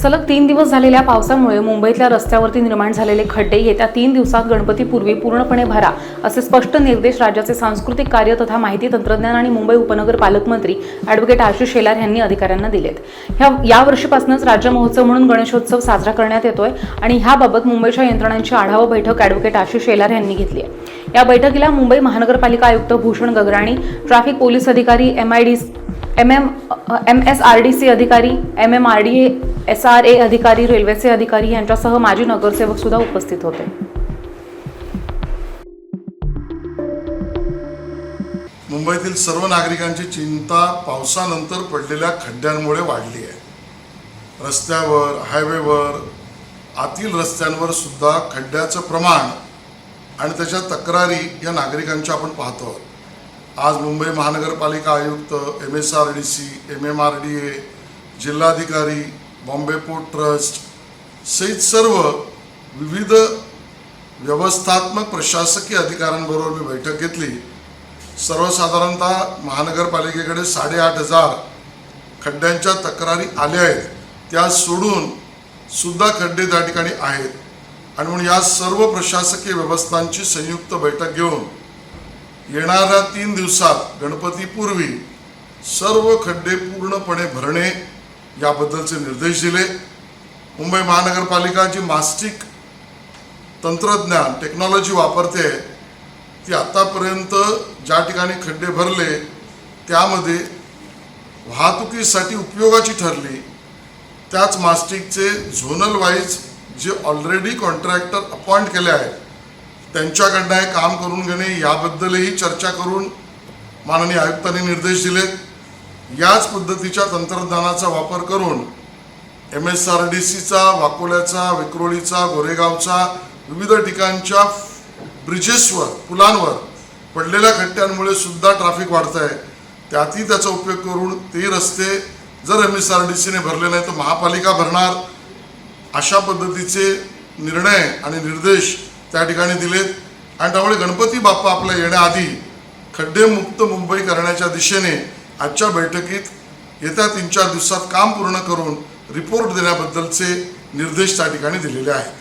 सलग तीन दिवस झालेल्या पावसामुळे मुंबईतल्या रस्त्यावरती निर्माण झालेले खड्डे येत्या तीन दिवसात गणपतीपूर्वी पूर्णपणे भरा असे स्पष्ट निर्देश राज्याचे सांस्कृतिक कार्य तथा माहिती तंत्रज्ञान आणि मुंबई उपनगर पालकमंत्री अॅडव्होकेट आशिष शेलार यांनी अधिकाऱ्यांना दिलेत. ह्या यावर्षीपासूनच राज्य महोत्सव म्हणून गणेशोत्सव साजरा करण्यात येतोय आणि ह्याबाबत मुंबईच्या यंत्रणांची आढावा बैठक अॅडव्होकेट आशिष शेलार यांनी घेतली आहे. या बैठकीला मुंबई महानगरपालिका आयुक्त भूषण गगराणी ट्रॅफिक पोलीस अधिकारी M I D M M M S R D C अधिकारी M M R D A S R A अधिकारी रेल्वेचे अधिकारी यांच्यासह माजी नगरसेवक सुद्धा उपस्थित होते. मुंबईतील सर्व नागरिकांची चिंता पावसानंतर पडलेल्या खड्ड्यांमुळे वाढली आहे. रस्त्यावर हायवेवर आतील रस्त्यांवर सुद्धा खड्ड्याचं प्रमाण आणि त्याच्या तक्रारी या नागरिकांच्या आपण पाहतो आहोत. आज मुंबई महानगरपालिका आयुक्त M S R D C M M R D A जिल्हाधिकारी बॉम्बे पोर्ट ट्रस्ट सहित सर्व विविध व्यवस्थात्मक प्रशासकीय अधिकाऱ्यांबरोबर मी बैठक घेतली. सर्वसाधारणतः महानगरपालिकेकडे साडेआठ हजार खड्ड्यांच्या तक्रारी आल्या आहेत. त्या सोडून सुद्धा खड्डे त्या ठिकाणी आहेत. आणि म्हणून या सर्व प्रशासकीय व्यवस्थांची संयुक्त बैठक घेऊन येणाऱ्या तीन दिवसात गणपतीपूर्वी सर्व खड्डे पूर्णपणे भरणे याबद्दलचे निर्देश दिले. मुंबई महानगरपालिका जी मास्टिक तंत्रज्ञान टेक्नॉलॉजी वापरते. ती आत्तापर्यंत ज्या ठिकाणी खड्डे भरले त्यामध्ये वाहतुकीसाठी उपयोगाची ठरली. त्याच मास्टिकचे झोनल वाईज जे ऑलरेडी कॉन्ट्रॅक्टर अपॉइंट केले आहेत त्यांच्याकडनं हे काम करून घेणे याबद्दलही चर्चा करून माननीय आयुक्तांनी निर्देश दिलेत. याच पद्धतीच्या तंत्रज्ञानाचा वापर करून एम एस आर डी सीचा वाकोल्याचा विक्रोळीचा गोरेगावचा विविध ठिकाणच्या ब्रिजेसवर पुलांवर पडलेल्या खड्ड्यांमुळे सुद्धा ट्रॅफिक वाढतं आहे त्यातही त्याचा उपयोग करून ते रस्ते जर एम एस आर डी सीने भरले नाही तर महापालिका भरणार. अशा पद्धतीचे निर्णय आणि निर्देश त्या ठिकाणी दिलेत. आणि त्यामुळे गणपती बाप्पा आपल्या येण्याआधी खड्डेमुक्त मुंबई करण्याच्या दिशेने आजच्या बैठकीत येत्या तीन चार दिवसात काम पूर्ण करून रिपोर्ट देण्याबद्दलचे निर्देश त्या ठिकाणी दिलेले आहेत.